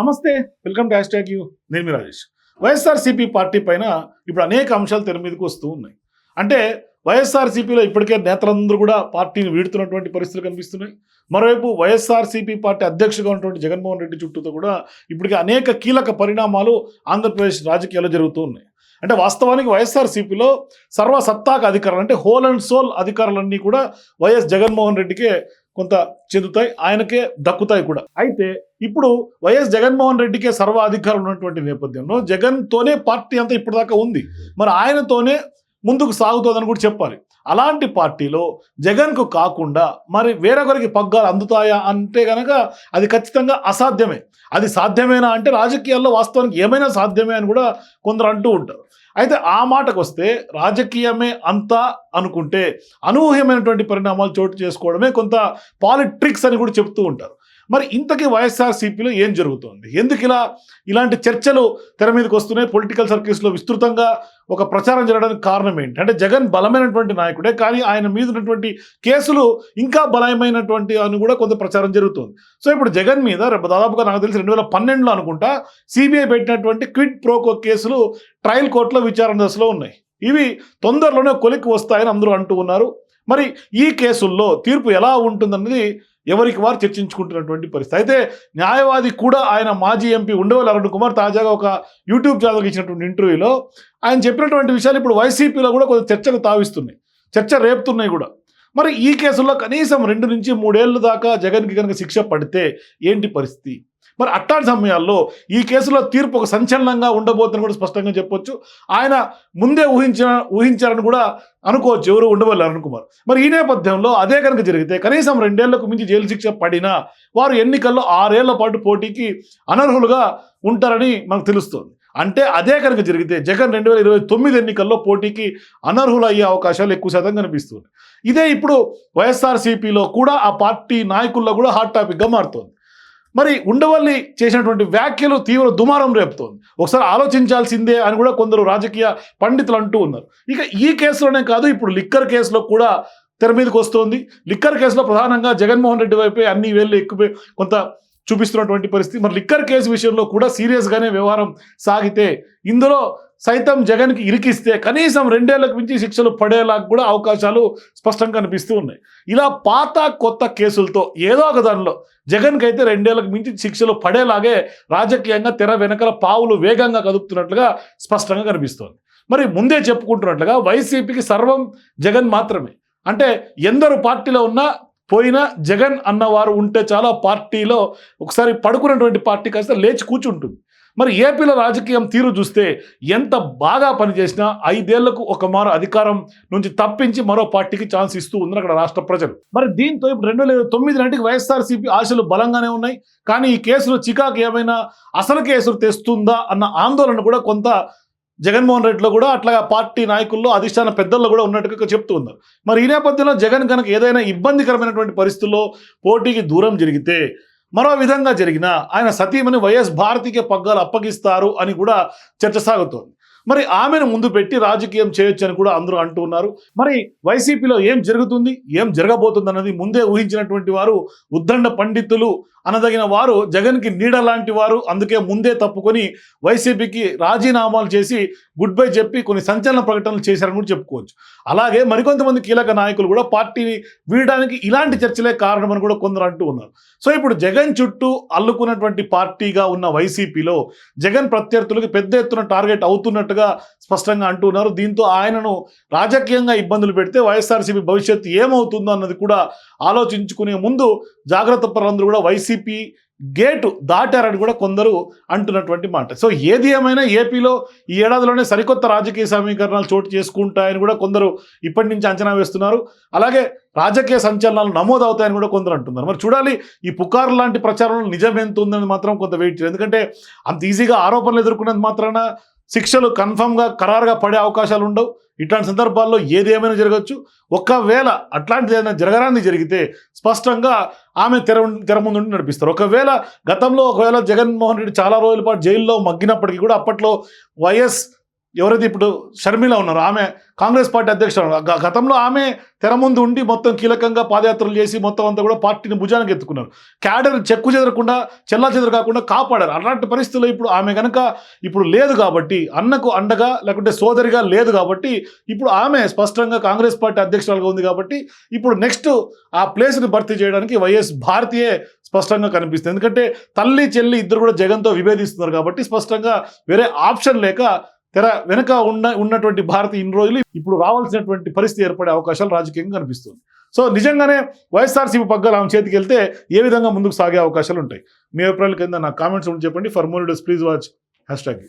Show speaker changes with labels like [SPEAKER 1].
[SPEAKER 1] నమస్తే welcome to hashtag you. నేను మీ రాజేష్. వైఎస్ఆర్సీపీ పార్టీ పైన ఇప్పుడు అనేక అంశాలు తెర మీదకి వస్తూ ఉన్నాయి. అంటే వైఎస్ఆర్సీపీలో ఇప్పటికే నేతలందరూ కూడా పార్టీని వీడుతున్నటువంటి పరిస్థితులు కనిపిస్తున్నాయి. మరోవైపు వైఎస్ఆర్సీపీ పార్టీ అధ్యక్షుగా ఉన్నటువంటి జగన్మోహన్ రెడ్డి చుట్టూతో కూడా ఇప్పటికే అనేక కీలక పరిణామాలు ఆంధ్రప్రదేశ్ రాజకీయాల్లో జరుగుతూ ఉన్నాయి. అంటే వాస్తవానికి వైఎస్ఆర్సీపీలో సర్వసత్తాక అధికారులు అంటే హోల్ అండ్ సోల్ అధికారులన్నీ కూడా వైఎస్ జగన్మోహన్ రెడ్డికే కొంత చెందుతాయి ఆయనకే దక్కుతాయి కూడా. అయితే ఇప్పుడు వైఎస్ జగన్మోహన్ రెడ్డికే సర్వ అధికారులు ఉన్నటువంటి నేపథ్యంలో జగన్తోనే పార్టీ అంతా ఇప్పటిదాకా ఉంది. మరి ఆయనతోనే ముందుకు సాగుతోందని కూడా చెప్పాలి. అలాంటి పార్టీలో జగన్కు కాకుండా మరి వేరొకరికి పగ్గాలు అందుతాయా అంటే కనుక అది ఖచ్చితంగా అసాధ్యమే. అది సాధ్యమేనా అంటే రాజకీయాల్లో వాస్తవానికి ఏమైనా సాధ్యమే అని కూడా కొందరు అంటూ ఉంటారు. అయితే ఆ మాటకు వస్తే రాజకీయమే అంతా అనుకుంటే అనూహ్యమైనటువంటి పరిణామాలు చోటు చేసుకోవడమే కొంత పాలిట్రిక్స్ అని కూడా చెప్తూ ఉంటారు. మరి ఇంతకీ వైఎస్ఆర్సీపీలో ఏం జరుగుతోంది? ఎందుకు ఇలా ఇలాంటి చర్చలు తెర మీదకి వస్తున్నాయి? పొలిటికల్ సర్కిల్స్లో విస్తృతంగా ఒక ప్రచారం జరగడానికి కారణం ఏంటి? అంటే జగన్ బలమైనటువంటి నాయకుడే కానీ ఆయన మీద ఉన్నటువంటి కేసులు ఇంకా బలమైనటువంటి అని కూడా కొంత ప్రచారం జరుగుతుంది. సో ఇప్పుడు జగన్ మీద దాదాపుగా నాకు తెలిసి రెండు వేల పన్నెండులో అనుకుంటా సిబిఐ పెట్టినటువంటి క్విడ్ ప్రోకో కేసులు ట్రయల్ కోర్టులో విచారణ దశలో ఉన్నాయి. ఇవి తొందరలోనే కొలిక్కి వస్తాయని అందరూ అంటూ ఉన్నారు. మరి ఈ కేసుల్లో తీర్పు ఎలా ఉంటుందన్నది ఎవరికి వారు చర్చించుకుంటున్నటువంటి పరిస్థితి. అయితే న్యాయవాది కూడా ఆయన మాజీ ఎంపీ ఉండవల్లి అరుణ్ కుమార్ తాజాగా ఒక యూట్యూబ్ ఛానల్కి ఇచ్చినటువంటి ఇంటర్వ్యూలో ఆయన చెప్పినటువంటి విషయాలు ఇప్పుడు వైసీపీలో కూడా కొంచెం చర్చకు తావిస్తున్నాయి. చర్చ రేపుతున్నాయి కూడా. మరి ఈ కేసుల్లో కనీసం రెండు నుంచి మూడేళ్ళు దాకా జగన్కి కనుక శిక్ష పడితే ఏంటి పరిస్థితి? మరి అట్టాంటి సమయాల్లో ఈ కేసులో తీర్పు ఒక సంచలనంగా ఉండబోతుందని కూడా స్పష్టంగా చెప్పొచ్చు. ఆయన ముందే ఊహించిన ఊహించారని కూడా అనుకోవచ్చు. ఎవరు ఉండవల్లి అరుణ్ కుమార్. మరి ఈ నేపథ్యంలో అదే కనుక జరిగితే కనీసం రెండేళ్ళకు మించి జైలు శిక్ష పడినా వారు ఎన్నికల్లో ఆరేళ్ళ పాటు పోటీకి అనర్హులుగా ఉంటారని మనకు తెలుస్తోంది. అంటే అదే కనుక జరిగితే జగన్ రెండు వేల ఇరవై తొమ్మిది ఎన్నికల్లో పోటీకి అనర్హులు అయ్యే అవకాశాలు ఎక్కువ శాతం కనిపిస్తుంది ఇదే ఇప్పుడు వైఎస్ఆర్సీపీలో కూడా ఆ పార్టీ నాయకుల్లో కూడా హాట్ టాపిక్గా మారుతోంది. మరి ఉండవల్లి చేసినటువంటి వ్యాఖ్యలు తీవ్ర దుమారం రేపుతోంది. ఒకసారి ఆలోచించాల్సిందే అని కూడా కొందరు రాజకీయ పండితులు అంటూ ఉన్నారు. ఇక ఈ కేసులోనే కాదు ఇప్పుడు లిక్కర్ కేసులో కూడా తెర మీదకి వస్తోంది. లిక్కర్ కేసులో ప్రధానంగా జగన్మోహన్ రెడ్డి వైపే అన్ని వేళ్ళు ఎక్కువ కొంత చూపిస్తున్నటువంటి పరిస్థితి. మరి లిక్కర్ కేసు విషయంలో కూడా సీరియస్గానే వ్యవహారం సాగితే ఇందులో సైతం జగన్కి ఇరికిస్తే కనీసం రెండేళ్ళకు మించి శిక్షలు పడేలా కూడా అవకాశాలు స్పష్టంగా కనిపిస్తూ ఉన్నాయి. ఇలా పాత కొత్త కేసులతో ఏదో ఒక దానిలో జగన్కి అయితే రెండేళ్ళకు మించి శిక్షలు పడేలాగే రాజకీయంగా తెర వెనకల పావులు వేగంగా కదుపుతున్నట్లుగా స్పష్టంగా కనిపిస్తోంది. మరి ముందే చెప్పుకుంటున్నట్లుగా వైసీపీకి సర్వం జగన్ మాత్రమే. అంటే ఎందరు పార్టీలో ఉన్నా పోయిన జగన్ అన్నవారు ఉంటే చాలా పార్టీలో ఒకసారి పడుకున్నటువంటి పార్టీ కాస్త లేచి కూర్చుంటుంది. మరి ఏపీలో రాజకీయం తీరు చూస్తే ఎంత బాగా పనిచేసినా ఐదేళ్ళకు ఒక మారు అధికారం నుంచి తప్పించి మరో పార్టీకి ఛాన్స్ ఇస్తూ ఉన్నారు అక్కడ రాష్ట్ర ప్రజలు. మరి దీంతో ఇప్పుడు రెండు వేల తొమ్మిది నాటికి వైఎస్ఆర్సీపీ ఆశలు బలంగానే ఉన్నాయి. కానీ ఈ కేసులో చికాకు ఏమైనా అసలు కేసులు తెస్తుందా అన్న ఆందోళన కూడా కొంత జగన్మోహన్ రెడ్డిలో కూడా అట్లా పార్టీ నాయకుల్లో అధిష్టాన పెద్దల్లో కూడా ఉన్నట్టుగా చెప్తూ ఉన్నారు. మరి ఈ నేపథ్యంలో జగన్ కనుక ఏదైనా ఇబ్బందికరమైనటువంటి పరిస్థితుల్లో పోటీకి దూరం జరిగితే మరో విధంగా జరిగిన ఆయన సతీమణి వైఎస్ భారతికే పగ్గాలు అప్పగిస్తారు అని కూడా చర్చ సాగుతోంది. మరి ఆమెను ముందు పెట్టి రాజకీయం చేయొచ్చు అని కూడా అందరూ అంటూ ఉన్నారు. మరి వైసీపీలో ఏం జరుగుతుంది? ఏం జరగబోతుంది అన్నది ముందే ఊహించినటువంటి వారు ఉద్దండ పండితులు అనదగిన వారు జగన్కి నీడ లాంటి వారు అందుకే ముందే తప్పుకొని వైసీపీకి రాజీనామాలు చేసి గుడ్ బై చెప్పి కొన్ని సంచలన ప్రకటనలు చేశారని కూడా చెప్పుకోవచ్చు. అలాగే మరికొంతమంది కీలక నాయకులు కూడా పార్టీని వీడడానికి ఇలాంటి చర్చలే కారణమని కూడా కొందరు అంటూ ఉన్నారు. సో ఇప్పుడు జగన్ చుట్టూ అల్లుకున్నటువంటి పార్టీగా ఉన్న వైసీపీలో జగన్ ప్రత్యర్థులకు పెద్ద ఎత్తున టార్గెట్ అవుతున్నట్టు అవుతున్నట్టుగా స్పష్టంగా అంటున్నారు. దీంతో ఆయనను రాజకీయంగా ఇబ్బందులు పెడితే వైఎస్ఆర్సీపీ భవిష్యత్తు ఏమవుతుందో అన్నది కూడా ఆలోచించుకునే ముందు జాగ్రత్త పరులందరూ కూడా వైసీపీ గేటు దాటారని కూడా కొందరు అంటున్నటువంటి మాట. సో ఏది ఏమైనా ఏపీలో ఈ ఏడాదిలోనే సరికొత్త రాజకీయ సమీకరణాలు చోటు చేసుకుంటాయని కూడా కొందరు ఇప్పటి నుంచి అంచనా వేస్తున్నారు. అలాగే రాజకీయ సంచలనాలు నమోదు అవుతాయని కూడా కొందరు అంటున్నారు. మరి చూడాలి ఈ పుకారు లాంటి ప్రచారంలో నిజం ఎంత ఉందని మాత్రం కొంత వెయిట్ చేయాలి. ఎందుకంటే అంత ఈజీగా ఆరోపణలు ఎదుర్కొనేది మాత్రాన శిక్షలు కన్ఫర్మ్గా ఖరారుగా పడే అవకాశాలు ఉండవు. ఇట్లాంటి సందర్భాల్లో ఏది ఏమైనా జరగచ్చు. ఒకవేళ అట్లాంటిది ఏదైనా జరగరాని జరిగితే స్పష్టంగా ఆమె తెర తెర ముందు నడిపిస్తారు. ఒకవేళ గతంలో ఒకవేళ జగన్మోహన్ రెడ్డి చాలా రోజుల పాటు జైల్లో మగ్గినప్పటికీ కూడా అప్పట్లో వైఎస్ ఎవరైతే ఇప్పుడు షర్మిల ఉన్నారు ఆమె కాంగ్రెస్ పార్టీ అధ్యక్షుడు గతంలో ఆమె తెర ముందు ఉండి మొత్తం కీలకంగా పాదయాత్రలు చేసి మొత్తం అంతా కూడా పార్టీని భుజానికి ఎత్తుకున్నారు. క్యాడర్ చెక్కు చెదరకుండా చెల్లా చెదరు కాకుండా కాపాడారు. అలాంటి పరిస్థితుల్లో ఇప్పుడు ఆమె కనుక ఇప్పుడు లేదు కాబట్టి అన్నకు అండగా లేకుంటే సోదరిగా లేదు కాబట్టి ఇప్పుడు ఆమె స్పష్టంగా కాంగ్రెస్ పార్టీ అధ్యక్షురాలుగా ఉంది కాబట్టి ఇప్పుడు నెక్స్ట్ ఆ ప్లేస్ని భర్తీ చేయడానికి వైఎస్ భారతీయే స్పష్టంగా కనిపిస్తుంది. ఎందుకంటే తల్లి చెల్లి ఇద్దరు కూడా జగన్తో విభేదిస్తున్నారు కాబట్టి స్పష్టంగా వేరే ఆప్షన్ లేక తెర వెనుక ఉన్న ఉన్నటువంటి భారత ఇన్ని రోజులు ఇప్పుడు రావాల్సినటువంటి పరిస్థితి ఏర్పడే అవకాశాలు రాజకీయంగా కనిపిస్తుంది. సో నిజంగానే వైఎస్ఆర్సీపీ పగ్గాలు ఆమె చేతికి వెళ్తే ఏ విధంగా ముందుకు సాగే అవకాశాలు ఉంటాయి? మీ అభిప్రాయాల కింద నా కామెంట్స్ ఉండి చెప్పండి. For more days please watch hashtag